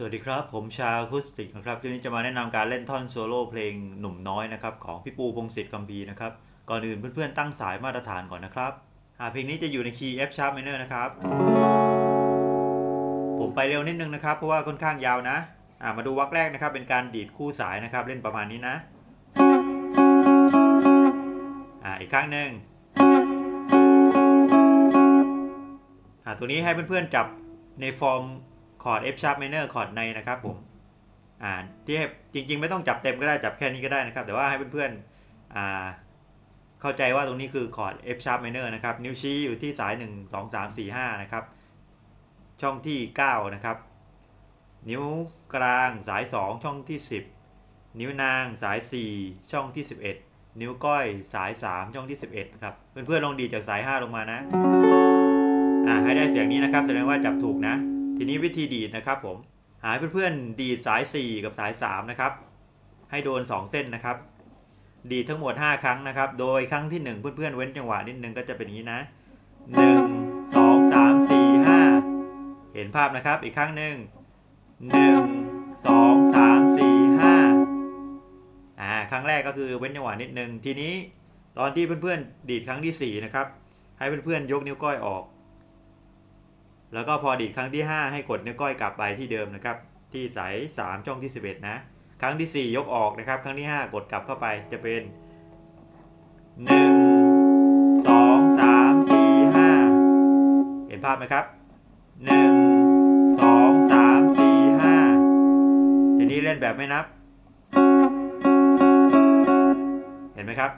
สวัสดีครับ ผมชาคูสติกนะครับที่นี้จะมาแนะนำการเล่นท่อนโซโล่เพลงหนุ่มน้อยนะครับของพี่ปูพงศิษฐ์กัมพีนะครับ ก่อนอื่นเพื่อนๆตั้งสายมาตรฐานก่อนนะครับเพลงนี้จะอยู่ในคีย์ F sharp minor นะครับ ผมไปเร็วนิดนึงนะครับ เพราะว่าค่อนข้างยาวนะามาดูวรรคแรกนะครับ เป็นการดีดคู่สายนะครับ เล่นประมาณนี้นะอ่าอีกครั้งหนึ่งอ่าตัวนี้ให้เพื่อนๆจับในฟอร์ม คอร์ด F sharp minor คอร์ดในนะครับผมอ่าที่จริง ๆ ไม่ต้องจับเต็มก็ได้จับแค่นี้ก็ได้นะครับ แต่ว่าให้เพื่อนๆอ่าเข้าใจว่าตรงนี้คือคอร์ด F sharp minor นะครับ นิ้วชี้อยู่ที่สาย 1 2 3 4 5 นะครับ ช่องที่ 9 นะครับ นิ้วกลางสาย 2 ช่องที่ 10 นิ้วนางสาย 4 ช่องที่ 11 นิ้วก้อยสาย 3 ช่องที่ 11 ครับ เพื่อนๆลองดีจากสาย 5 ลงมานะ อ่าให้ได้เสียงนี้นะครับ แสดงว่าจับถูกนะ ทีนี้วิธีดีดนะครับผมหาเพื่อนๆดีดสาย 4 กับสาย 3 นะครับ ให้โดน 2 เส้นนะครับ ดีดทั้งหมด 5 ครั้งนะครับ โดยครั้งที่ 1 เพื่อนๆเว้นจังหวะนิดนึงก็จะเป็นอย่างนี้นะ 1 2 3 4 5 เห็นภาพนะครับ อีกครั้งหนึ่ง 1 2 3 4 5อ่าครั้งแรกก็คือเว้นจังหวะนิดนึง ทีนี้ตอนที่เพื่อนๆดีดครั้งที่ 4 นะครับ ให้เพื่อนๆยกนิ้วก้อยออก แล้วก็พอดีดครั้งที่ 5 ให้กดนิ้วก้อยกลับไปที่เดิมนะครับ ที่สาย 3 ช่องที่ 11 นะ ครั้งที่ 4 ยกออกนะครับ ครั้งที่ 5 กดกลับเข้าไปจะเป็น 1 2 3 4 5 เห็นภาพไหมครับ 1 2 3 4 5 ทีนี้เล่นแบบไม่นับ เห็นไหมครับ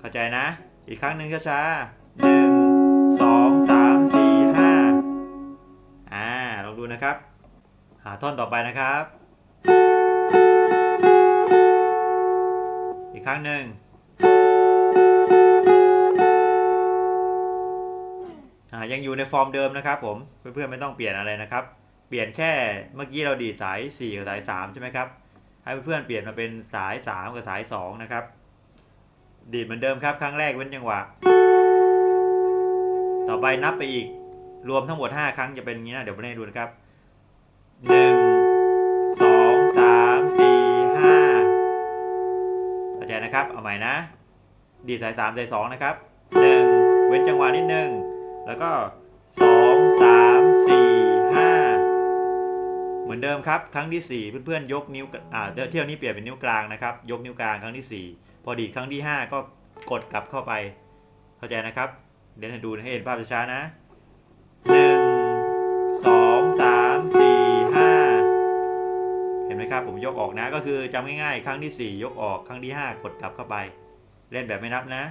เข้าใจนะอีกครั้งหนึ่งช้าๆ หนึ่งสองสามสี่ห้าอ่าลองดูนะครับ หาท่อนต่อไปนะครับ อีกครั้งหนึ่งอ่ายังอยู่ในฟอร์มเดิมนะครับผม เพื่อนๆไม่ต้องเปลี่ยนอะไรนะครับ เปลี่ยนแค่เมื่อกี้เราดีสาย 4 กับสาย 3 ใช่ไหมครับ ให้เพื่อนๆเปลี่ยนมาเป็นสาย 3 กับสาย 2 นะครับ ดีดเหมือนเดิมครับ ครั้งแรกเว้นจังหวะ ต่อไปนับไปอีกรวมทั้งหมด 5 ครั้งจะเป็นอย่างนี้นะ เดี๋ยวผมให้ดูนะครับ 1 2 3 4 5เข้าใจนะครับ เอาใหม่นะ ดีดสาย 3 สาย 2 นะครับ 1 เว้นจังหวะนิดนึง แล้วก็ 2 3 4 5 เหมือนเดิมครับ ครั้งที่ 4 เพื่อนๆ ยกนิ้วอ่าเที่ยวนี้เปลี่ยนเป็นนิ้วกลางนะครับ ยกนิ้วกลางครั้งที่ 4 พอดีดครั้งที่ 5 ก็กดกลับเข้าไป เข้าใจนะครับ เดี๋ยวให้ดูให้เห็นภาพช้าๆนะ1 2 3 4 5เห็นไหมครับผมยกออกนะก็คือจำง่ายๆ ครั้งที่ 4 ยกออกครั้งที่ 5 กดกลับเข้าไป เล่นแบบไม่นับนะ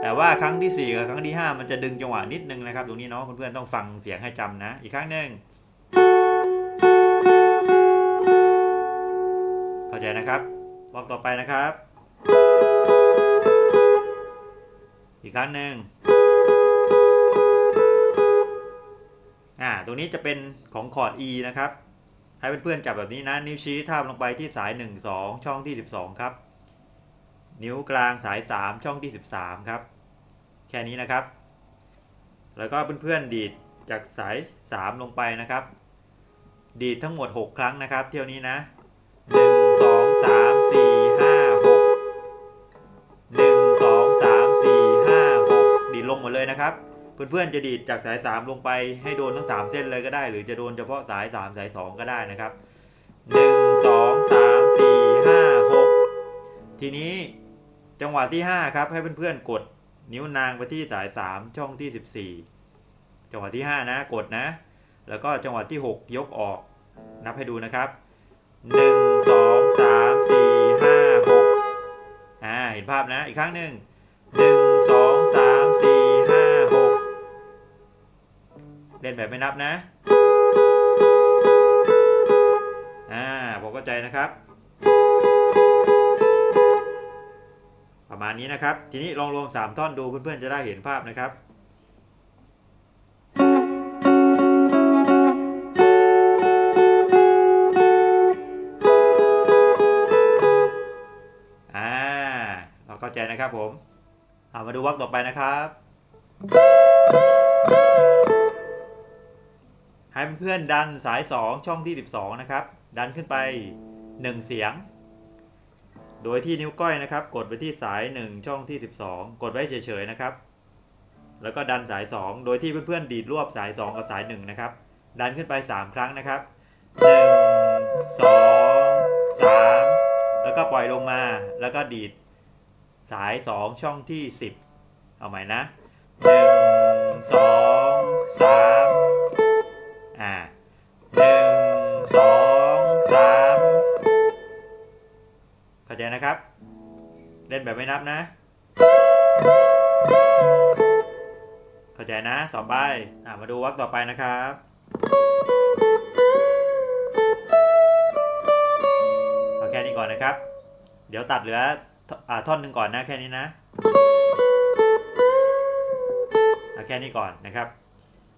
แต่ว่าครั้งที่ 4 กับครั้งที่ 5 มันจะดึงจังหวะนิดนึงนะครับ ตรงนี้เนาะเพื่อนๆต้องฟังเสียงให้จำนะ อีกครั้งหนึ่งเข้าใจนะครับบอกต่อไปนะครับ อีกครั้งหนึ่งอ่าตรงนี้จะเป็นของคอร์ด E นะครับ ให้เพื่อนๆจับแบบนี้นะ นิ้วชี้ทาบลงไปที่สาย 1 2 ช่องที่ 12 ครับ นิ้วกลางสาย 3 ช่องที่ 13 ครับ แค่นี้นะครับ แล้วก็เพื่อนๆดีดจากสาย 3 ลงไปนะครับ ดีดทั้งหมด 6 ครั้งนะครับ เที่ยวนี้นะ นะครับ เพื่อนๆจะดีดจากสาย 3 ลงไปให้โดนทั้ง 3 เส้นเลยก็ได้ หรือจะโดนเฉพาะสาย 3 สาย 2 ก็ได้นะครับ 1 2 3 4 5 6 ทีนี้จังหวะที่ 5 ครับ ให้เพื่อนๆกดนิ้วนางไปที่สาย 3 ช่องที่ 14 จังหวะที่ 5 นะกดนะ แล้วก็จังหวะที่ 6 ยกออกนับให้ดูนะครับ 1 2 3 4 5 6อ่าเห็นภาพนะอีกครั้งหนึ่ง1 2 เล่นแบบไม่นับนะ อ่าผมเข้าใจนะครับ ประมาณนี้นะครับ ทีนี้ลองรวม 3 ท่อนดูเพื่อนๆจะได้เห็นภาพนะครับอ่าเข้าใจนะครับผม เอามาดูวรรคต่อไปนะครับ ให้เพื่อนดันสาย 2 ช่องที่ 12 นะครับ ดันขึ้นไป 1 เสียง โดยที่นิ้วก้อยนะครับ กดไปที่สาย 1 ช่องที่ 12 กดไว้เฉยๆนะครับ แล้วก็ดันสาย 2 โดยที่เพื่อนๆดีดรวบสาย 2 กับสาย 1 นะครับ ดันขึ้นไป 3 ครั้งนะครับ 1 2 3 แล้วก็ปล่อยลงมา แล้วก็ดีดสาย 2 ช่องที่ 10 เอาใหม่นะ 1 นะครับ เล่นแบบไม่นับนะ เข้าใจนะ ต่อไปอมาดูวรรคต่อไปนะครับเอาแค่นี้ก่อนนะครับ เดี๋ยวตัดเหลืออ่าท่อนหนึ่งก่อนนะแค่นี้นะเอาแค่นี้ก่อนนะครับ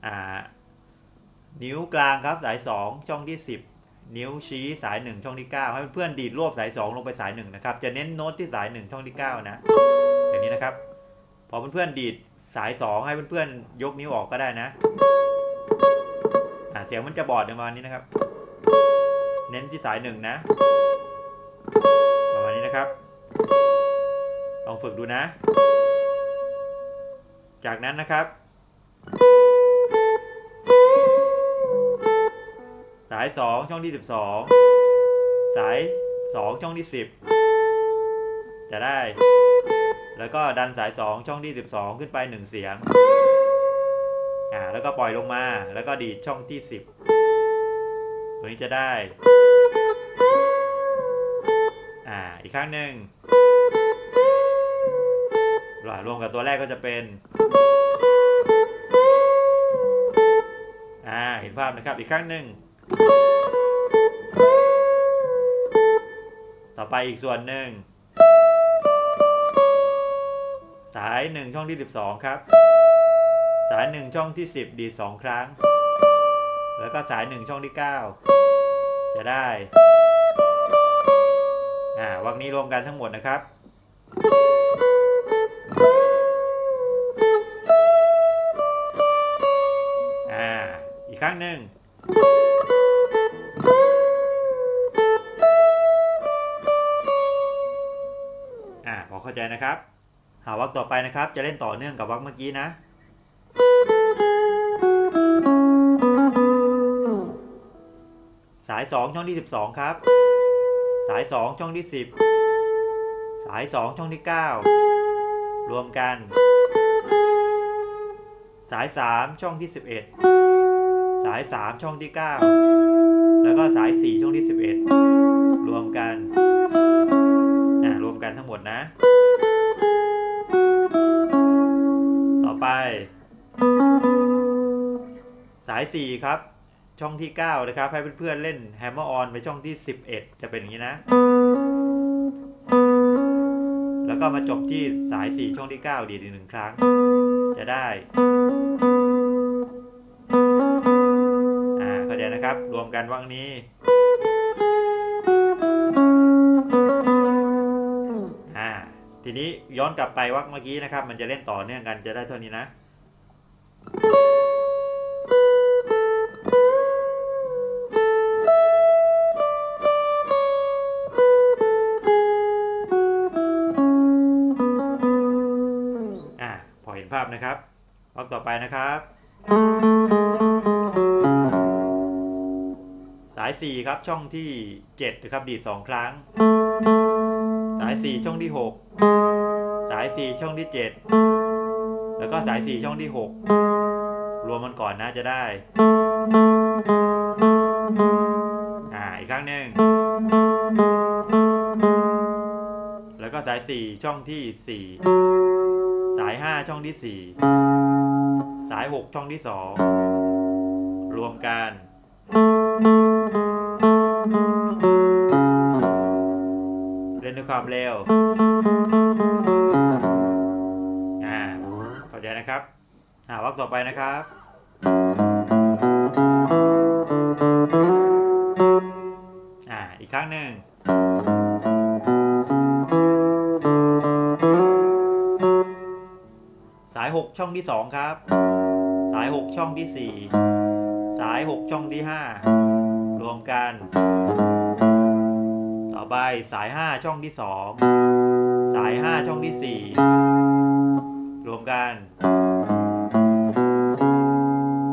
อ่านิ้วกลางครับสาย 2 ช่องที่ 10 นิ้วชี้สาย 1 ช่องที่ 9 ให้เพื่อนดีดรวบสาย 2 ลงไปสาย 1 นะครับ จะเน้นโน้ตที่สาย 1 ช่องที่ 9 นะอย่างนี้นะครับ พอเพื่อนๆดีดสาย 2 ให้เพื่อนๆยกนิ้วออกก็ได้นะเสียงมันจะบอดประมาณนี้นะครับ เน้นที่สาย 1 นะประมาณนี้นะครับ ลองฝึกดูนะ จากนั้นนะครับ สาย 2 ช่องที่ 12 สาย 2 ช่องที่ 10 จะได้ แล้วก็ดันสาย 2 ช่องที่ 12 ขึ้นไป 1 เสียง อ่า แล้วก็ปล่อยลงมา แล้วก็ดีดช่องที่ 10 ตัวนี้จะได้ อ่า อีกครั้งหนึ่งรวมกับตัวแรกก็จะเป็น อ่า เห็นภาพนะครับ อีกครั้งหนึ่ง ต่อไปอีกส่วนหนึ่ง สาย 1 ช่องที่ 12 ครับ สาย 1 ช่องที่ 10 ดีด2ครั้ง แล้วก็สาย 1 ช่องที่ 9 จะได้อ่าวักนี้รวมกันทั้งหมดนะครับอ่าอีกครั้งหนึ่ง อเข้าใจนะครับ หาวักต่อไปนะครับ จะเล่นต่อเนื่องกับวักเมื่อกี้นะ สาย 2 ช่องที่ 12 ครับ สาย 2 ช่องที่ 10 สาย 2 ช่องที่ 9 รวมกัน สาย 3 ช่องที่ 11 สาย 3 ช่องที่ 9 แล้วก็สาย 4 ช่องที่ 11 รวมกันรวมกันทั้งหมดนะาย 4 ครับ ช่องที่ 9 นะครับ ให้เพื่อนๆเล่น Hammer on ไปช่องที่ 11 จะเป็นอย่างนี้นะ แล้วก็มาจบที่สาย 4 ช่องที่ 9 ดีดีหนึ่งครั้ง จะได้อ่าเข้าใจนะครับ รวมกันว่างนี้อ่าทีนี้ย้อนกลับไปวักเมื่อกี้นะครับ มันจะเล่นต่อเนื่องกันจะได้เท่านี้นะ นภาพนะครับวักต่อไปนะครับ สาย 4 ครับช่องที่ 7 นะครับ ดีด2ครั้ง สาย 4 ช่องที่ 6 สาย 4 ช่องที่ 7 แล้วก็สาย 4 ช่องที่ 6 รวมมันก่อนนะจะได้ อ่าอีกครั้งหนึ่งแล้วก็สาย 4 ช่องที่ 4าย 5 ช่องที่ 4 สาย 6 ช่องที่ 2 รวมกัน เล่นด้วยความเร็วอ่าเข้าใจนะครับอ่าวักต่อไปนะครับอ่าอีกครั้งหนึ่งายายหกช่องที่สองครับ สายหกช่องที่สี่สายหกช่องที่ห้ารวมกัน ต่อไปสายห้าช่องที่สองสายห้าช่องที่สี่รวมกัน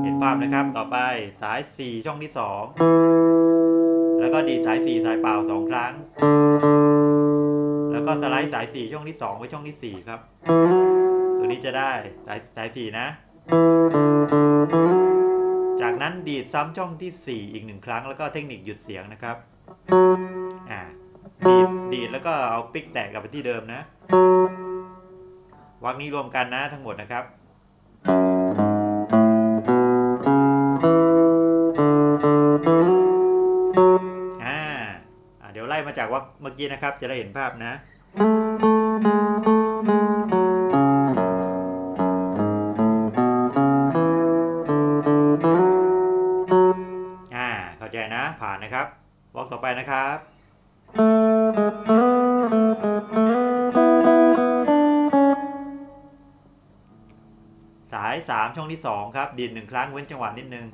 เห็นภาพนะครับ ต่อไปสายสี่ช่องที่สองแล้วก็ดีสายสี่สายเปล่าสองครั้ง แล้วก็สไลด์สายสี่ช่องที่สองไปช่องที่สี่ครับ วนี้จะได้สายสายสี่นะ จากนั้นดีดซ้ำช่องที่ 4 อีกหนึ่งครั้งแล้วก็เทคนิคหยุดเสียงนะครับอ่าดีดดีดแล้วก็เอาปิกแตะกลับไปที่เดิมนะวักนี้รวมกันนะทั้งหมดนะครับอ่าเดี๋ยวไล่มาจากวักเมื่อกี้นะครับ จะได้เห็นภาพนะ นะผ่านนะครับวอล์กต่อไปนะครับสาย 3 ช่องที่ 2 ครับ ดีดหนึ่งครั้งเว้นจังหวะนิดนึง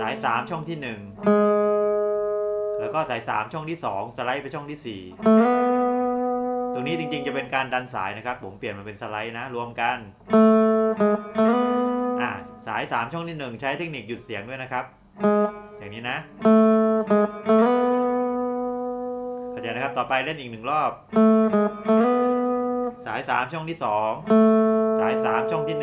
สาย 3 ช่องที่ 1 แล้วก็สาย 3 ช่องที่ 2 สไลด์ไปช่องที่ 4 ตรงนี้จริงๆจะเป็นการดันสายนะครับ ผมเปลี่ยนมาเป็นสไลด์นะ รวมกันอ่าสาย 3 ช่องที่ 1 ใช้เทคนิคหยุดเสียงด้วยนะครับ อย่างนี้นะ เข้าใจนะครับ ต่อไปเล่นอีกหนึ่งรอบ สาย 3 ช่องที่ 2 สาย 3 ช่องที่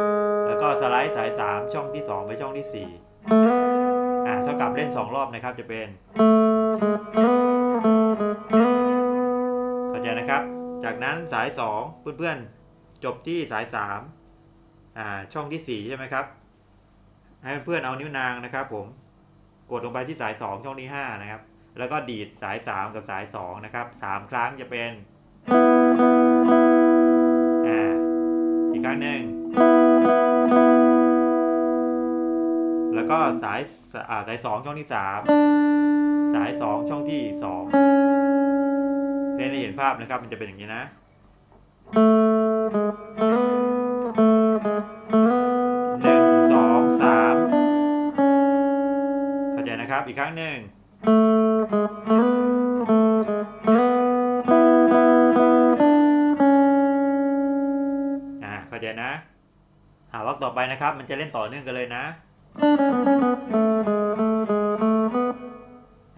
1 แล้วก็สไลด์สาย 3 ช่องที่ 2 ไปช่องที่ 4 อ่าเท่ากับเล่น 2 รอบนะครับจะเป็น เข้าใจนะครับ จากนั้นสาย 2 เพื่อนๆ จบที่สาย 3 อ่าช่องที่ 4 ใช่ไหมครับให้เพื่อนเอานิ้วนางนะครับผม กดลงไปที่สาย 2 ช่องที่5นะครับ แล้วก็ดีดสาย 3 กับสาย 2 นะครับ 3 ครั้งจะเป็น อ่า อีกครั้งหนึ่ง แล้วก็สายสอ่าสาย 2 ช่องที่ 3 สาย 2 ช่องที่2เล่นให้เห็นภาพนะครับ มันจะเป็นอย่างนี้นะ นะครับ อีกครั้งหนึ่งอ่าเข้าใจนะ หาวักต่อไปนะครับ มันจะเล่นต่อเนื่องกันเลยนะ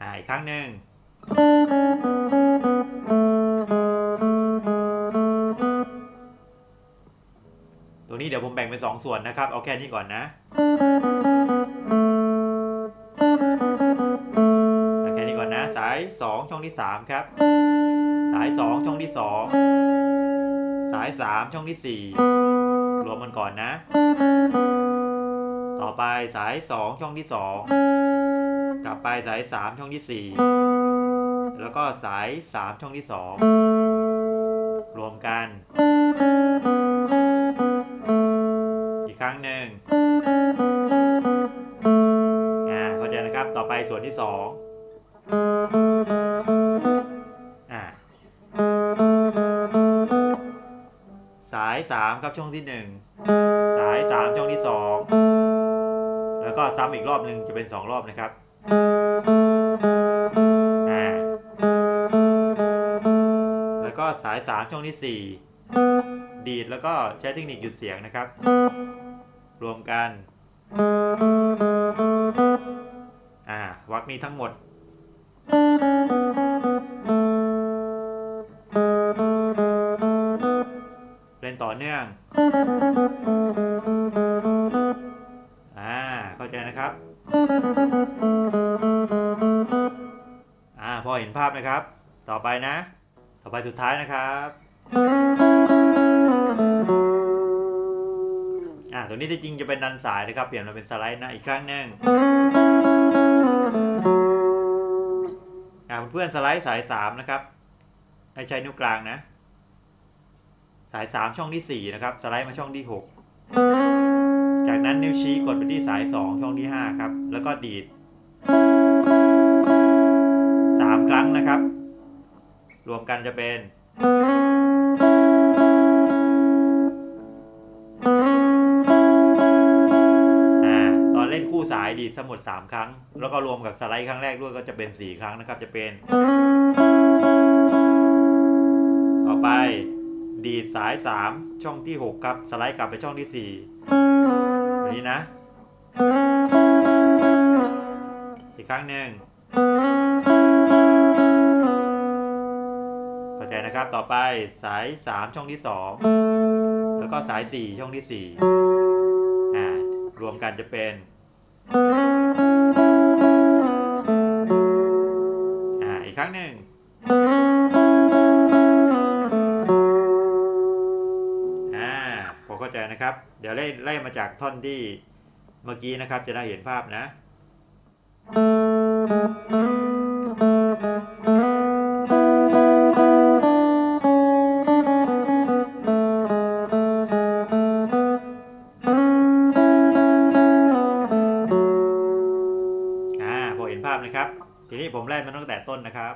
อ่าอีกครั้งหนึ่งตัวนี้เดี๋ยวผมแบ่งเป็นสองส่วนนะครับ เอาแค่นี้ก่อนนะ 2 ช่องที่ 3 ครับ สาย 2 ช่องที่ 2 สาย 3 ช่องที่ 4 รวมมันก่อนนะ ต่อไปสาย 2 ช่องที่ 2 กลับไปสาย 3 ช่องที่ 4 แล้วก็สาย 3 ช่องที่ 2 รวมกัน อีกครั้งหนึ่งอ่าเข้าใจนะครับ ต่อไปส่วนที่ 2 สาย3ครับช่องที่1สาย3ช่องที่2แล้วก็ซ้ำอีกรอบหนึ่งจะเป็น2รอบนะครับแล้วก็สาย3ช่องที่4ดีดแล้วก็ใช้เทคนิคหยุดเสียงนะครับ รวมกัน อ่าวักนี้ทั้งหมด ต่อเนื่องอ่าเข้าใจนะครับอ่าพอเห็นภาพนะครับ ต่อไปนะ ต่อไปสุดท้ายนะครับอ่าตัวนี้จริงจะเป็นดันสายนะครับ เปลี่ยนมาเป็นสไลด์นะอีกครั้งหนึ่งอ่าเพื่อนสไลด์สาย3นะครับให้ใช้นิ้วกลางนะ สาย 3 ช่องที่ 4 นะครับ สไลด์มาช่องที่ 6 จากนั้นนิ้วชี้กดไปที่สาย 2 ช่องที่ 5 ครับ แล้วก็ดีด 3 ครั้งนะครับ รวมกันจะเป็น ตอนเล่นคู่สายดีดสมุด 3 ครั้ง แล้วก็รวมกับสไลด์ครั้งแรกด้วยก็จะเป็น 4 ครั้งนะครับ จะเป็น ต่อไป ดีดสาย 3 ช่องที่ 6 ครับ สไลด์กลับไปช่องที่ 4 แบบนี้นะ อีกครั้งหนึ่งเข้าใจนะครับต่อไปสาย 3 ช่องที่ 2 แล้วก็สาย 4 ช่องที่ 4 อ่ารวมกันจะเป็นอ่าอีกครั้งหนึ่ง ใจนะครับ เดี๋ยวไล่ไล่มาจากท่อนที่เมื่อกี้นะครับ จะได้เห็นภาพนะ อ่าพอเห็นภาพนะครับ ทีนี้ผมไล่มาตั้งแต่ต้นนะครับ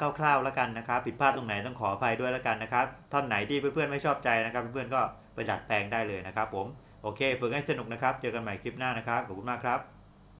คร่าวๆแล้วกันนะครับ ผิดพลาดตรงไหนต้องขออภัยด้วยแล้วกันนะครับ ท่อนไหนที่เพื่อนๆไม่ชอบใจนะครับ เพื่อนๆก็ไปดัดแปลงได้เลยนะครับผม โอเค ฝึกให้สนุกนะครับ เจอกันใหม่คลิปหน้านะครับ ขอบคุณมากครับ